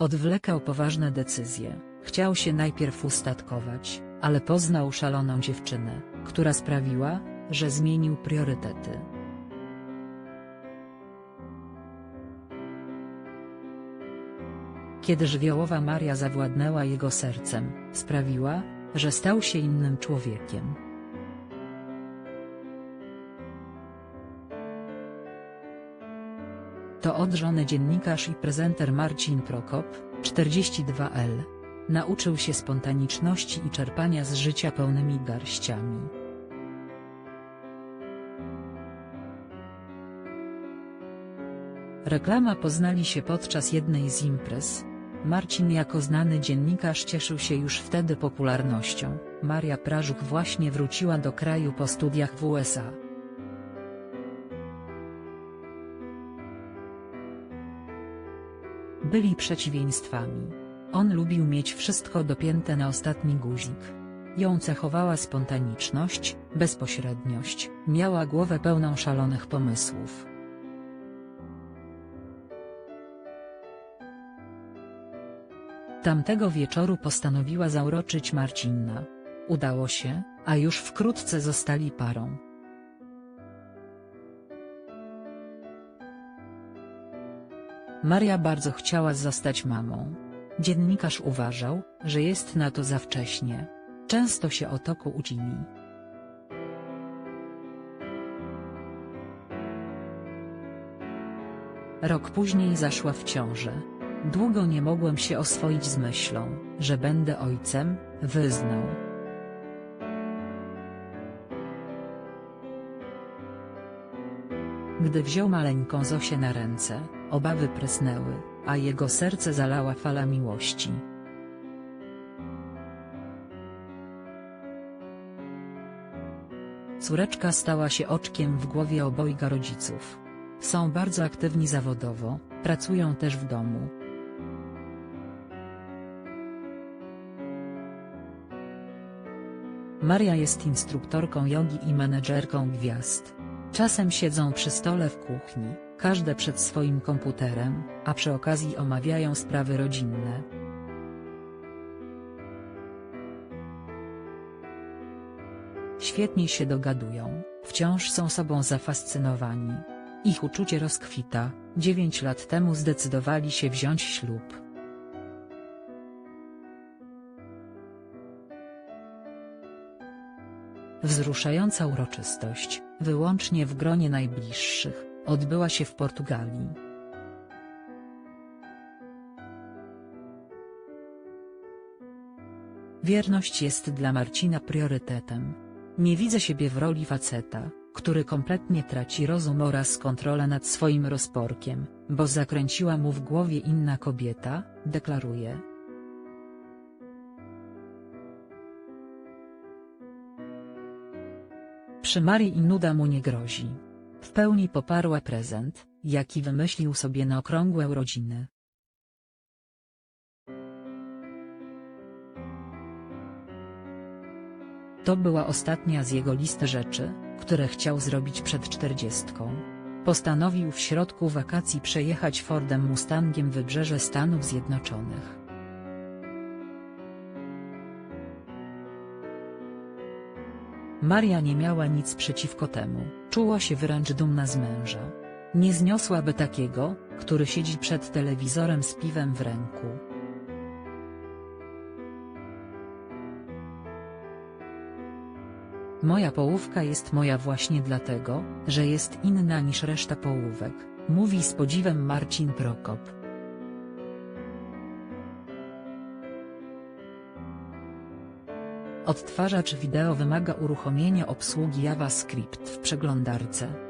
Odwlekał poważne decyzje, chciał się najpierw ustatkować, ale poznał szaloną dziewczynę, która sprawiła, że zmienił priorytety. Kiedy żywiołowa Maria zawładnęła jego sercem, sprawiła, że stał się innym człowiekiem. To odżony dziennikarz i prezenter Marcin Prokop, 42L. Nauczył się spontaniczności i czerpania z życia pełnymi garściami. Reklama poznali się podczas jednej z imprez. Marcin jako znany dziennikarz cieszył się już wtedy popularnością, Maria Prażuk właśnie wróciła do kraju po studiach w USA. Byli przeciwieństwami. On lubił mieć wszystko dopięte na ostatni guzik. Ją cechowała spontaniczność, bezpośredniość, miała głowę pełną szalonych pomysłów. Tamtego wieczoru postanowiła zauroczyć Marcinna. Udało się, a już wkrótce zostali parą. Maria bardzo chciała zostać mamą. Dziennikarz uważał, że jest na to za wcześnie. Często się o to kłócili. Rok później zaszła w ciążę. Długo nie mogłem się oswoić z myślą, że będę ojcem, wyznał. Gdy wziął maleńką Zosię na ręce, obawy prysnęły, a jego serce zalała fala miłości. Córeczka stała się oczkiem w głowie obojga rodziców. Są bardzo aktywni zawodowo, pracują też w domu. Maria jest instruktorką jogi i menedżerką gwiazd. Czasem siedzą przy stole w kuchni, każde przed swoim komputerem, a przy okazji omawiają sprawy rodzinne. Świetnie się dogadują, wciąż są sobą zafascynowani. Ich uczucie rozkwita, dziewięć lat temu zdecydowali się wziąć ślub. Wzruszająca uroczystość, wyłącznie w gronie najbliższych, odbyła się w Portugalii. Wierność jest dla Marcina priorytetem. Nie widzę siebie w roli faceta, który kompletnie traci rozum oraz kontrolę nad swoim rozporkiem, bo zakręciła mu w głowie inna kobieta, deklaruje. Przy Marii i nuda mu nie grozi. W pełni poparła prezent, jaki wymyślił sobie na okrągłe urodziny. To była ostatnia z jego listy rzeczy, które chciał zrobić przed czterdziestką. Postanowił w środku wakacji przejechać Fordem Mustangiem wybrzeże Stanów Zjednoczonych. Maria nie miała nic przeciwko temu, czuła się wręcz dumna z męża. Nie zniosłaby takiego, który siedzi przed telewizorem z piwem w ręku. Moja połówka jest moja właśnie dlatego, że jest inna niż reszta połówek, mówi z podziwem Marcin Prokop. Odtwarzacz wideo wymaga uruchomienia obsługi JavaScript w przeglądarce.